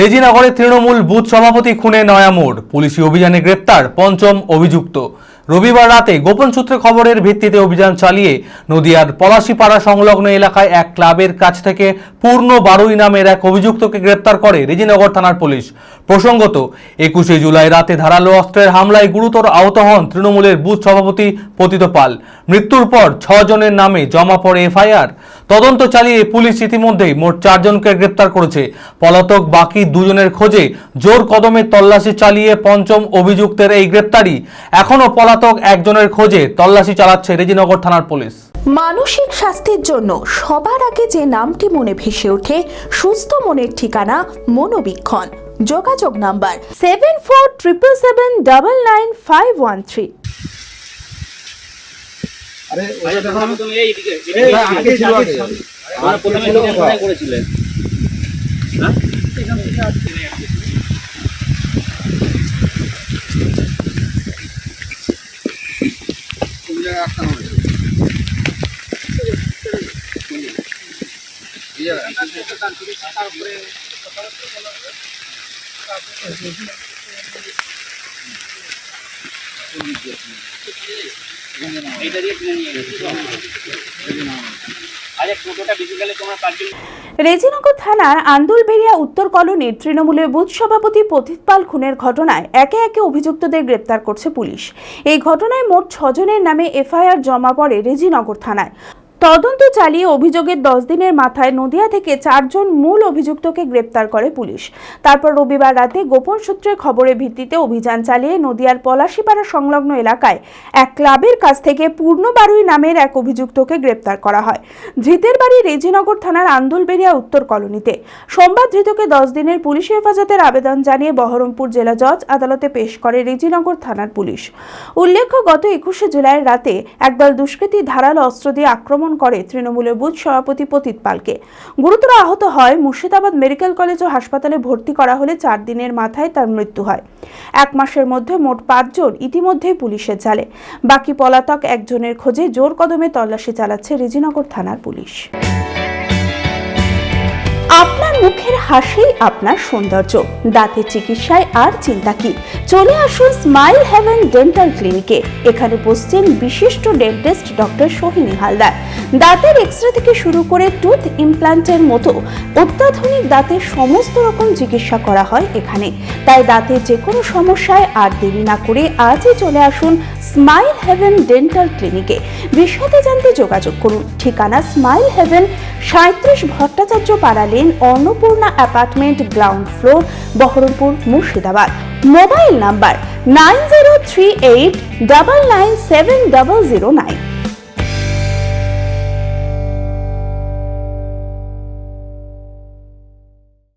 রেজিনগরে Trinamool booth সভাপতি খুনে নয়া মোড়। পুলিশি অভিযানে গ্রেপ্তার পঞ্চম অভিযুক্ত। রবিবার রাতে গোপন সূত্রে খবরের ভিত্তিতে অভিযান চালিয়ে নদিয়ার পলাশিপাড়া সংলগ্ন এলাকায় এক ক্লাবের কাছ থেকে পূর্ণ বারুই নামের এক অভিযুক্তকে গ্রেপ্তার করে রেজিনগর থানার পুলিশ। প্রসঙ্গত, একুশে জুলাই রাতে ধারালো অস্ত্রের হামলায় গুরুতর আহত হন তৃণমূলের বুথ সভাপতি পতিত পাল। মৃত্যুর পর ছজনের নামে জমা পড়ে এফআইআর। তদন্ত চালিয়ে পুলিশ ইতিমধ্যেই মোট চারজনকে গ্রেপ্তার করেছে। পলাতক বাকি দুজনের খোঁজে জোর কদমে তল্লাশি চালিয়ে পঞ্চম অভিযুক্তের এই গ্রেপ্তারি। এখনও পলাতক একজনের খোঁজে তল্লাশি চালাচ্ছে রেজিনগর থানার পুলিশ। মানসিক স্বাস্থ্যের জন্য সবার আগে যে নামটি মনে ভেসে ওঠে, সুস্থ মনের ঠিকানা মনোবীক্ষণ। যোগাযোগ number seven four triple seven double nine five one three আরে ওটা দেখো। প্রথমে এই, এইদিকে আগে ছিল, আগে আমরা প্রথমে লোকে করেছিলেন হ্যাঁ? হয়েছে? এই রেজিনগর থানার আন্দুলবেড়িয়া উত্তর কলোনির তৃণমূলের বুথ সভাপতি পথিত পাল খুনের ঘটনায় একে একে অভিযুক্তদের গ্রেপ্তার করছে পুলিশ। এই ঘটনায় মোট ছজনের নামে এফআইআর জমা পড়ে রেজিনগর থানায়। তদন্ত চালিয়ে অভিযোগের দশ দিনের মাথায় নদিয়া থেকে চারজন মূল অভিযুক্তকে গ্রেপ্তার করে পুলিশ। তারপর রবিবার রাতে গোপন সূত্রের খবরের ভিত্তিতে অভিযান চালিয়ে নদিয়ার পলাশিপাড়া সংলগ্ন এলাকায় এক ক্লাবের কাছ থেকে পূর্ণ বারুই নামের এক অভিযুক্তকে গ্রেপ্তার করা হয়। ধৃতের বাড়ি রেজিনগর থানার আন্দুলবেরিয়া উত্তর কলোনিতে। সোমবার ধৃতকে দশ দিনের পুলিশ হেফাজতের আবেদন জানিয়ে বহরমপুর জেলা জজ আদালতে পেশ করে রেজিনগর থানার পুলিশ। উল্লেখ্য, গত একুশে জুলাইয়ের রাতে একদল দুষ্কৃতী ধারাল অস্ত্র দিয়ে আক্রমণ করে তৃণমূলের বুথ সভাপতি পতিত পালকে। গুরুতর আহত হয় মুর্শিদাবাদ মেডিকেল কলেজ ও হাসপাতালে ভর্তি করা হলে চার দিনের মাথায় তার মৃত্যু হয়। এক মাসের মধ্যে মোট পাঁচজন ইতিমধ্যেই পুলিশের জালে। বাকি পলাতক একজনের খোঁজে জোর কদমে তল্লাশি চালাচ্ছে রেজিনগর থানার পুলিশ। আপনার মুখের হাসি আপনার সৌন্দর্য। দাঁতের চিকিৎসায় আর চিন্তা কি? চলে আসুন স্মাইল হেভেন ডেন্টাল ক্লিনিকে। এখানে বসছেন বিশিষ্ট ডেন্টিস্ট ডক্টর সোহিনী হালদার। দাঁতের এক্সরে থেকে শুরু করে টুথ ইমপ্ল্যান্টের মতো অত্যাধুনিক দাঁতের সমস্ত রকম চিকিৎসা করা হয় এখানে। তাই দাঁতের যে কোনো সমস্যায় আর দেরি না করে আজই চলে আসুন স্মাইল হেভেন ডেন্টাল ক্লিনিকে বিশদে জানতে যোগাযোগ করুন। ঠিকানা স্মাইল হেভেন সাঁত্রিশ Bhattacharya Para lane, Annapurna apartment, ground floor, Baharampur, Murshidabad. Mobile number nine zero three eight double nine seven double zero nine.